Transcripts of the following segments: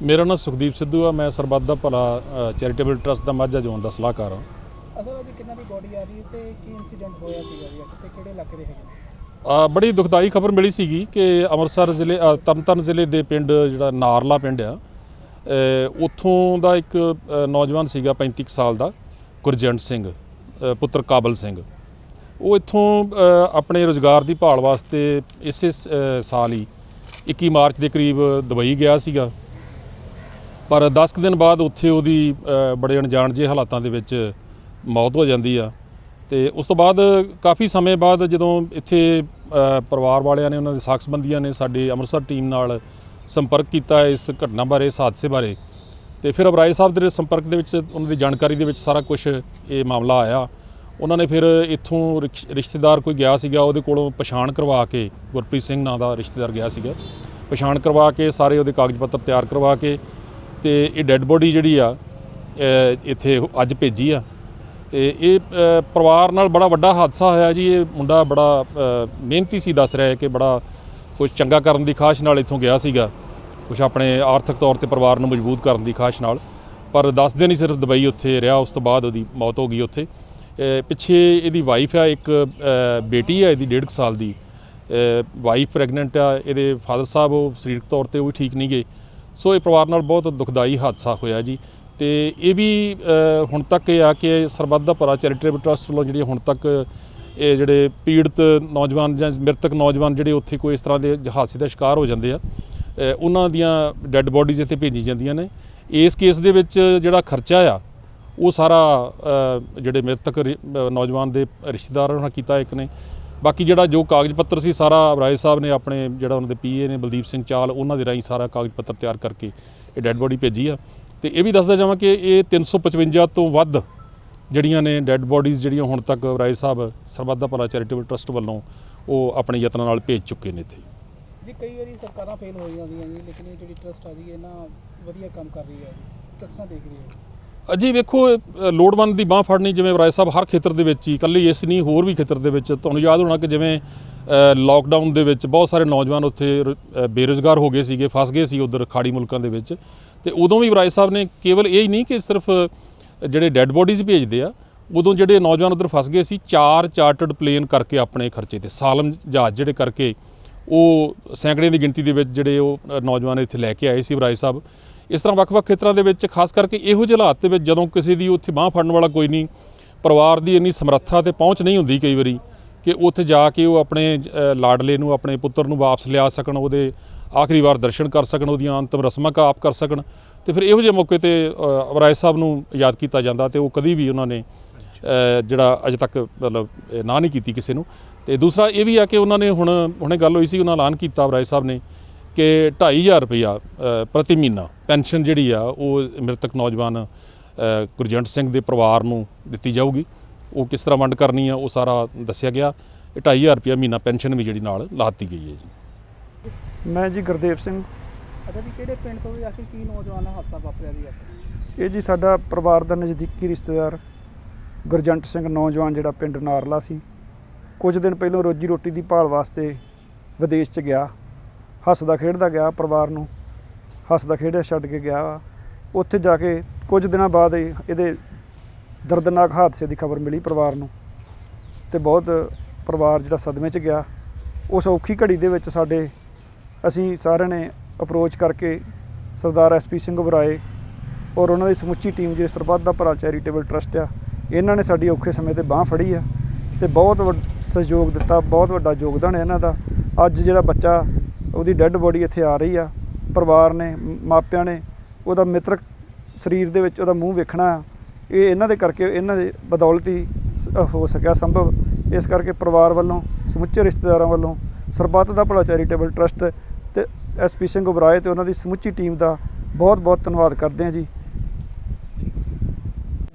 ਮੇਰਾ ਨਾਮ ਸੁਖਦੀਪ ਸਿੱਧੂ ਆ ਮੈਂ ਸਰਬੱਤ ਦਾ ਭਲਾ ਚੈਰੀਟੇਬਲ ਟਰਸਟ ਦਾ ਮਾਝਾ ਜ਼ੋਨ ਦਾ ਸਲਾਹਕਾਰ ਹਾਂ। ਅਸਲ ਅੱਜ ਕਿੰਨਾ ਦੀ ਬੋਡੀ ਆ ਰਹੀ ਹੈ ਤੇ ਕੀ ਇਨਸੀਡੈਂਟ ਹੋਇਆ ਸੀਗਾ ਜੀ ਤੇ ਕਿਹੜੇ ਇਲਾਕੇ ਦੇ ਹੈਗੇ? ਬੜੀ ਦੁਖਦਾਈ ਖਬਰ ਮਿਲੀ ਸੀਗੀ ਕਿ ਅੰਮ੍ਰਿਤਸਰ ਜ਼ਿਲ੍ਹੇ ਤਰਨਤਾਰਨ ਜ਼ਿਲ੍ਹੇ ਦੇ ਪਿੰਡ ਜਿਹੜਾ ਨਾਰਲਾ ਪਿੰਡ ਆ ਉੱਥੋਂ ਦਾ ਇੱਕ ਨੌਜਵਾਨ ਸੀਗਾ 35 ਕੁ ਸਾਲ ਦਾ ਗੁਰਜੰਟ ਸਿੰਘ ਪੁੱਤਰ ਕਾਬਲ ਸਿੰਘ। ਉਹ ਇੱਥੋਂ ਆਪਣੇ ਰੋਜ਼ਗਾਰ ਦੀ ਭਾਲ ਵਾਸਤੇ ਇਸੇ ਸਾਲ ਹੀ 21 ਮਾਰਚ ਦੇ ਕਰੀਬ ਦੁਬਈ ਗਿਆ ਸੀਗਾ। ਪਰ 10 ਕੁ ਦਿਨ ਬਾਅਦ ਉੱਥੇ ਉਹਦੀ ਬੜੇ ਅਣਜਾਣ ਜਿਹੇ ਹਾਲਾਤਾਂ ਦੇ ਵਿੱਚ ਮੌਤ ਹੋ ਜਾਂਦੀ ਆ। ਤੇ ਉਸ ਤੋਂ ਬਾਅਦ ਕਾਫੀ ਸਮੇਂ ਬਾਅਦ ਜਦੋਂ ਇੱਥੇ ਪਰਿਵਾਰ ਵਾਲਿਆਂ ਨੇ, ਉਹਨਾਂ ਦੇ ਸਾਖ ਸੰਬੰਧੀਆਂ ਨੇ ਸਾਡੀ ਅੰਮ੍ਰਿਤਸਰ ਟੀਮ ਨਾਲ ਸੰਪਰਕ ਕੀਤਾ ਇਸ ਘਟਨਾ ਬਾਰੇ, ਇਸ ਹਾਦਸੇ ਬਾਰੇ। ਤੇ ਫਿਰ ਅਬਰਾਏ ਸਾਹਿਬ ਦੇ ਸੰਪਰਕ ਦੇ ਵਿੱਚ, ਉਹਨਾਂ ਦੀ ਜਾਣਕਾਰੀ ਦੇ ਵਿੱਚ ਸਾਰਾ ਕੁਝ ਇਹ ਮਾਮਲਾ ਆਇਆ। ਉਹਨਾਂ ਨੇ ਫਿਰ ਇੱਥੋਂ ਰਿਸ਼- ਰਿਸ਼ਤੇਦਾਰ ਕੋਈ ਗਿਆ ਸੀਗਾ, ਉਹਦੇ ਕੋਲੋਂ ਪਛਾਣ ਕਰਵਾ ਕੇ, ਗੁਰਪ੍ਰੀਤ ਸਿੰਘ ਨਾਂ ਦਾ ਰਿਸ਼ਤੇਦਾਰ ਗਿਆ ਸੀਗਾ। ਪਛਾਣ ਕਰਵਾ ਕੇ, ਸਾਰੇ ਉਹਦੇ ਕਾਗਜ਼ ਪੱਤਰ ਤਿਆਰ ਕਰਵਾ ਕੇ ਤੇ ਇਹ ਡੈੱਡ ਬੋਡੀ ਜਿਹੜੀ ਆ ਇੱਥੇ ਅੱਜ ਭੇਜੀ ਆ। ਤੇ ਇਹ ਪਰਿਵਾਰ ਨਾਲ ਬੜਾ ਵੱਡਾ ਹਾਦਸਾ ਹੋਇਆ ਜੀ। ਇਹ ਮੁੰਡਾ ਬੜਾ ਮਿਹਨਤੀ ਸੀ, ਦੱਸ ਰਿਹਾ ਹੈ ਕਿ ਬੜਾ ਕੁਝ ਚੰਗਾ ਕਰਨ ਦੀ ਖਾਸ਼ ਨਾਲ ਇੱਥੋਂ ਗਿਆ ਸੀਗਾ। ਕੁਝ ਆਪਣੇ ਆਰਥਿਕ ਤੌਰ ਤੇ ਪਰਿਵਾਰ ਨੂੰ ਮਜ਼ਬੂਤ ਕਰਨ ਦੀ ਖਾਸ਼ ਨਾਲ। ਪਰ 10 ਦਿਨ ਹੀ ਸਿਰਫ ਦੁਬਈ ਉੱਥੇ ਰਿਹਾ, ਉਸ ਤੋਂ ਬਾਅਦ ਉਹਦੀ ਮੌਤ ਹੋ ਗਈ ਉੱਥੇ। ਪਿੱਛੇ ਇਹਦੀ ਵਾਈਫ ਆ, ਇੱਕ ਬੇਟੀ ਆ, ਇਹਦੀ 1.5 ਸਾਲ ਦੀ। ਵਾਈਫ ਪ੍ਰੈਗਨੈਂਟ ਆ, ਇਹਦੇ ਫਾਦਰ ਸਾਹਿਬ ਉਹ ਸਰੀਰਕ ਤੌਰ ਤੇ ਉਹ ਵੀ ਠੀਕ ਨਹੀਂ ਗਏ। ਸੋ ਇਹ ਪਰਿਵਾਰ ਨਾਲ ਬਹੁਤ ਦੁਖਦਾਈ ਹਾਦਸਾ ਹੋਇਆ ਜੀ। ਤੇ ਇਹ ਵੀ ਹੁਣ ਤੱਕ ਇਹ ਆ ਕਿ ਸਰਬੱਤ ਦਾ ਭਲਾ ਚੈਰੀਟੇਬਲ ਟਰਸਟ ਵੱਲੋਂ ਜਿਹੜੀ ਹੁਣ ਤੱਕ ਇਹ ਜਿਹੜੇ ਪੀੜਤ ਨੌਜਵਾਨ ਜਾਂ ਮ੍ਰਿਤਕ ਨੌਜਵਾਨ ਜਿਹੜੇ ਉੱਥੇ ਕੋਈ ਇਸ ਤਰ੍ਹਾਂ ਦੇ ਹਾਦਸੇ ਦਾ ਸ਼ਿਕਾਰ ਹੋ ਜਾਂਦੇ ਆ ਉਹਨਾਂ ਦੀਆਂ ਡੈੱਡ ਬੋਡੀਜ਼ ਇੱਥੇ ਭੇਜੀ ਜਾਂਦੀਆਂ ਨੇ। ਇਸ ਕੇਸ ਦੇ ਵਿੱਚ ਜਿਹੜਾ ਖਰਚਾ ਆ, ਉਹ ਸਾਰਾ ਜਿਹੜੇ ਮ੍ਰਿਤਕ ਰਿ- ਨੌਜਵਾਨ ਦੇ ਰਿਸ਼ਤੇਦਾਰਾਂ ਨਾਲ ਕੀਤਾ ਇੱਕ ਨੇ। ਬਾਕੀ ਜਿਹੜਾ ਜੋ ਕਾਗਜ਼ ਪੱਤਰ ਸੀ, ਸਾਰਾ ਰਾਏ ਸਾਹਿਬ ਨੇ ਆਪਣੇ ਜਿਹੜਾ ਉਹਨਾਂ ਦੇ ਪੀਏ ਨੇ ਬਲਦੀਪ ਸਿੰਘ ਚਾਲ, ਉਹਨਾਂ ਦੇ ਰਾਹੀਂ ਸਾਰਾ ਕਾਗਜ਼ ਪੱਤਰ ਤਿਆਰ ਕਰਕੇ ਇਹ ਡੈੱਡ ਬੋਡੀ ਭੇਜੀ ਆ। ਤੇ ਇਹ ਵੀ ਦੱਸਦਾ ਜਾਵਾਂ ਕਿ ਇਹ 355 ਤੋਂ ਵੱਧ ਜਿਹੜੀਆਂ ਨੇ ਡੈੱਡ ਬੋਡੀਜ਼ ਜਿਹੜੀਆਂ ਹੁਣ ਤੱਕ ਰਾਏ ਸਾਹਿਬ ਸਰਬੱਤ ਦਾ ਭਲਾ ਚੈਰੀਟੇਬਲ ਟਰਸਟ ਵੱਲੋਂ ਉਹ ਆਪਣੇ ਯਤਨਾਂ ਨਾਲ ਭੇਜ ਚੁੱਕੇ ਨੇ ਇੱਥੇ। ਜੀ, ਕਈ ਵਾਰੀ ਸਰਕਾਰਾਂ ਫੇਲ ਹੋ ਜਾਂਦੀਆਂ ਜੀ ਲੇਕਿਨ ਇਹ ਜਿਹੜੀ ਟਰਸਟ ਆ ਜੀ, ਇਹ ਨਾ ਵਧੀਆ ਕੰਮ ਕਰ ਰਹੀ ਹੈ ਜੀ। ਕਿਸ ਤਰ੍ਹਾਂ ਦੇਖ ਰਹੀ ਹੈ? ਅਜੀ ਵੇਖੋ ਲੋੜਵੰਦ ਦੀ ਬਾਹ ਫੜਨੀ ਜਿਵੇਂ ਰਾਏ ਸਾਹਿਬ ਹਰ ਖੇਤਰ ਦੇ ਵਿੱਚ ਹੀ, ਇਕੱਲੀ ਇਸ ਨਹੀਂ, ਹੋਰ ਵੀ ਖੇਤਰ ਦੇ ਵਿੱਚ, ਤੁਹਾਨੂੰ ਯਾਦ ਹੋਣਾ ਕਿ ਜਿਵੇਂ ਲਾਕਡਾਊਨ ਦੇ ਵਿੱਚ ਬਹੁਤ ਸਾਰੇ ਨੌਜਵਾਨ ਉੱਥੇ ਰ- ਬੇਰੁਜ਼ਗਾਰ ਹੋ ਗਏ ਸੀਗੇ, ਫਸ ਗਏ ਸੀ ਉਧਰ ਖਾੜੀ ਮੁਲਕਾਂ ਦੇ ਵਿੱਚ। ਤੇ ਉਦੋਂ ਵੀ ਰਾਏ ਸਾਹਿਬ ਨੇ ਕੇਵਲ ਇਹ ਹੀ ਨਹੀਂ ਕਿ ਸਿਰਫ ਜਿਹੜੇ ਡੈੱਡ ਬੋਡੀਜ਼ ਭੇਜਦੇ ਆ, ਉਦੋਂ ਜਿਹੜੇ ਨੌਜਵਾਨ ਉਧਰ ਫਸ ਗਏ ਸੀ, ਚਾਰ ਚਾਰਟਰਡ ਪਲੇਨ ਕਰਕੇ ਆਪਣੇ ਖਰਚੇ ਤੇ, ਸਾਲਮ ਜਹਾਜ਼ ਜਿਹੜੇ ਕਰਕੇ ਉਹ ਸੈਂਕੜੇ ਦੀ ਗਿਣਤੀ ਦੇ ਵਿੱਚ ਜਿਹੜੇ ਉਹ ਨੌਜਵਾਨ ਇੱਥੇ ਲੈ ਕੇ ਆਏ ਸੀ ਰਾਏ ਸਾਹਿਬ। ਇਸ ਤਰ੍ਹਾਂ ਵੱਖ-ਵੱਖ ਖੇਤਰਾਂ ਦੇ ਵਿੱਚ ਖਾਸ ਕਰਕੇ ਇਹੋ ਜਿਹੇ ਹਾਲਾਤ ਦੇ ਵਿੱਚ ਜਦੋਂ ਕਿਸੇ ਦੀ ਉੱਥੇ ਬਾਹ ਫੜਨ ਵਾਲਾ ਕੋਈ ਨਹੀਂ ਪਰਿਵਾਰ ਦੀ ਇੰਨੀ ਸਮਰੱਥਾ ਤੇ ਪਹੁੰਚ ਨਹੀਂ ਹੁੰਦੀ ਕਈ ਵਾਰੀ ਕਿ ਉੱਥੇ ਜਾ ਕੇ ਉਹ ਆਪਣੇ ਲਾਡਲੇ ਨੂੰ ਆਪਣੇ ਪੁੱਤਰ ਨੂੰ ਵਾਪਸ ਲਿਆ ਸਕਣ ਉਹਦੇ ਆਖਰੀ ਵਾਰ ਦਰਸ਼ਨ ਕਰ ਸਕਣ ਉਹਦੀਆਂ ਅੰਤਮ ਰਸਮਾਂ ਕਾ ਆਪ ਕਰ ਸਕਣ ਤੇ ਫਿਰ ਇਹੋ ਜਿਹੇ ਮੌਕੇ ਤੇ ਅ, ਰਾਏ ਸਾਹਿਬ ਨੂੰ ਯਾਦ ਕੀਤਾ ਜਾਂਦਾ ਤੇ ਉਹ ਕਦੀ ਵੀ ਉਹਨਾਂ ਨੇ ਜਿਹੜਾ ਅਜੇ ਤੱਕ ਮਤਲਬ ਨਾ ਨਹੀਂ ਕੀਤੀ ਕਿਸੇ ਨੂੰ। ਤੇ ਦੂਸਰਾ ਇਹ ਵੀ ਆ ਕਿ ਉਹਨਾਂ ਨੇ ਹੁਣ ਹੁਣੇ ਗੱਲ ਹੋਈ ਸੀ ਉਹਨਾਂ ਐਲਾਨ ਕੀਤਾ ਰਾਏ ਸਾਹਿਬ ਨੇ ਕਿ 2500 ਰੁਪਇਆ ਪ੍ਰਤੀ ਮਹੀਨਾ ਪੈਨਸ਼ਨ ਜਿਹੜੀ ਆ ਉਹ ਮ੍ਰਿਤਕ ਨੌਜਵਾਨ ਗੁਰਜੰਟ ਸਿੰਘ ਦੇ ਪਰਿਵਾਰ ਨੂੰ ਦਿੱਤੀ ਜਾਊਗੀ। ਉਹ ਕਿਸ ਤਰ੍ਹਾਂ ਵੰਡ ਕਰਨੀ ਆ ਉਹ ਸਾਰਾ ਦੱਸਿਆ ਗਿਆ। ਇਹ 2500 ਰੁਪਇਆ ਮਹੀਨਾ ਪੈਨਸ਼ਨ ਵੀ ਜਿਹੜੀ ਨਾਲ ਲਾਤੀ ਗਈ ਹੈ ਜੀ। ਮੈਂ ਜੀ ਗੁਰਦੇਵ ਸਿੰਘ। ਅੱਛਾ ਜੀ ਕਿਹੜੇ ਪਿੰਡ ਤੋਂ ਆਖਿਰ ਕੀ ਨੌਜਵਾਨ ਦਾ ਹਾਦਸਾ ਵਾਪਰਿਆ ਜੀ? ਇਹ ਜੀ ਸਾਡਾ ਪਰਿਵਾਰ ਦਾ ਨਜ਼ਦੀਕੀ ਰਿਸ਼ਤੇਦਾਰ ਗੁਰਜੰਟ ਸਿੰਘ ਨੌਜਵਾਨ ਜਿਹੜਾ ਪਿੰਡ ਨਾਰਲਾ ਸੀ। ਕੁਝ ਦਿਨ ਪਹਿਲਾਂ ਰੋਜੀ ਰੋਟੀ ਦੀ ਭਾਲ ਵਾਸਤੇ ਵਿਦੇਸ਼ 'ਚ ਗਿਆ। ਹੱਸਦਾ ਖੇਡਦਾ ਗਿਆ ਪਰਿਵਾਰ ਨੂੰ, ਹੱਸਦਾ ਖੇਡਿਆ ਛੱਡ ਕੇ ਗਿਆ ਵਾ। ਉੱਥੇ ਜਾ ਕੇ ਕੁਝ ਦਿਨਾਂ ਬਾਅਦ ਇਹਦੇ ਦਰਦਨਾਕ ਹਾਦਸੇ ਦੀ ਖਬਰ ਮਿਲੀ ਪਰਿਵਾਰ ਨੂੰ। ਤੇ ਬਹੁਤ ਪਰਿਵਾਰ ਜਿਹੜਾ ਸਦਮੇ 'ਚ ਗਿਆ। ਉਸ ਔਖੀ ਘੜੀ ਦੇ ਵਿੱਚ ਸਾਡੇ ਅਸੀਂ ਸਾਰਿਆਂ ਨੇ ਅਪਰੋਚ ਕਰਕੇ ਸਰਦਾਰ ਐਸਪੀ ਸਿੰਘ ਬਰਾਏ ਔਰ ਉਹਨਾਂ ਦੀ ਸਮੁੱਚੀ ਟੀਮ ਜਿਹੜੀ ਸਰਬੱਤ ਦਾ ਭਰਾ ਚੈਰੀਟੇਬਲ ਟਰਸਟ ਆ, ਇਹਨਾਂ ਨੇ ਸਾਡੀ ਔਖੇ ਸਮੇਂ ਤੇ ਬਾਹ ਫੜੀ ਆ। ਤੇ ਬਹੁਤ ਵੱਡ- ਸਹਿਯੋਗ ਦਿੱਤਾ, ਬਹੁਤ ਵੱਡਾ ਯੋਗਦਾਨ ਹੈ ਇਹਨਾਂ ਦਾ। ਅੱਜ ਜਿਹੜਾ ਬੱਚਾ ਉਹਦੀ ਡੈੱਡ ਬੋਡੀ ਇੱਥੇ ਆ ਰਹੀ ਆ, ਪਰਿਵਾਰ ਨੇ ਮਾਪਿਆਂ ਨੇ, ਉਹਦਾ ਮਿੱਤਰਕ ਸਰੀਰ ਦੇ ਵਿੱਚ ਉਹਦਾ ਮੂੰਹ ਵੇਖਣਾ ਆ। ਇਹ ਇਹਨਾਂ ਦੇ ਕਰਕੇ, ਇਹਨਾਂ ਦੇ ਬਦੌਲਤ ਹੀ ਸ- ਹੋ ਸਕਿਆ ਸੰਭਵ। ਇਸ ਕਰਕੇ ਪਰਿਵਾਰ ਵੱਲੋਂ, ਸਮੁੱਚੇ ਰਿਸ਼ਤੇਦਾਰਾਂ ਵੱਲੋਂ ਸਰਬੱਤ ਦਾ ਭਲਾ ਚੈਰੀਟੇਬਲ ਟਰਸਟ ਤੇ ਐਸਪੀ ਸਿੰਘ ਉਬਰਾਏ ਤੇ ਉਹਨਾਂ ਦੀ ਸਮੁੱਚੀ ਟੀਮ ਦਾ ਬਹੁਤ ਬਹੁਤ ਧੰਨਵਾਦ ਕਰਦੇ ਹਾਂ ਜੀ।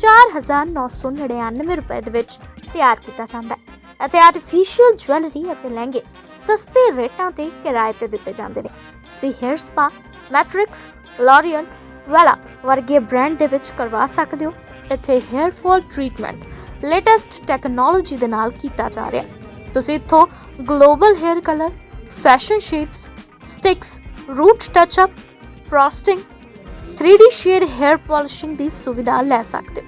4999 ਰੁਪਏ ਦੇ ਵਿੱਚ ਤਿਆਰ ਕੀਤਾ ਜਾਂਦਾ ਹੈ ਅਤੇ ਆਰਟੀਫੀਸ਼ੀਅਲ ਜੁਐਲਰੀ ਅਤੇ ਲਹਿੰਗੇ ਸਸਤੇ ਰੇਟਾਂ ਤੇ ਕਿਰਾਏ ਤੇ ਦਿੱਤੇ ਜਾਂਦੇ ਨੇ। ਤੁਸੀਂ hair spa Matrix L'Oreal Wella ਵਰਗੇ ਬ੍ਰਾਂਡ ਦੇ ਵਿੱਚ ਕਰਵਾ ਸਕਦੇ ਹੋ। ਇੱਥੇ hair fall treatment latest technology ਦੇ ਨਾਲ ਕੀਤਾ ਜਾ ਰਿਹਾ ਤੁਸੀਂ ਇੱਥੋਂ global hair colour fashion shades sticks root touch up frosting 3D shade hair polishing ਦੀ ਸੁਵਿਧਾ ਲੈ ਸਕਦੇ ਹੋ।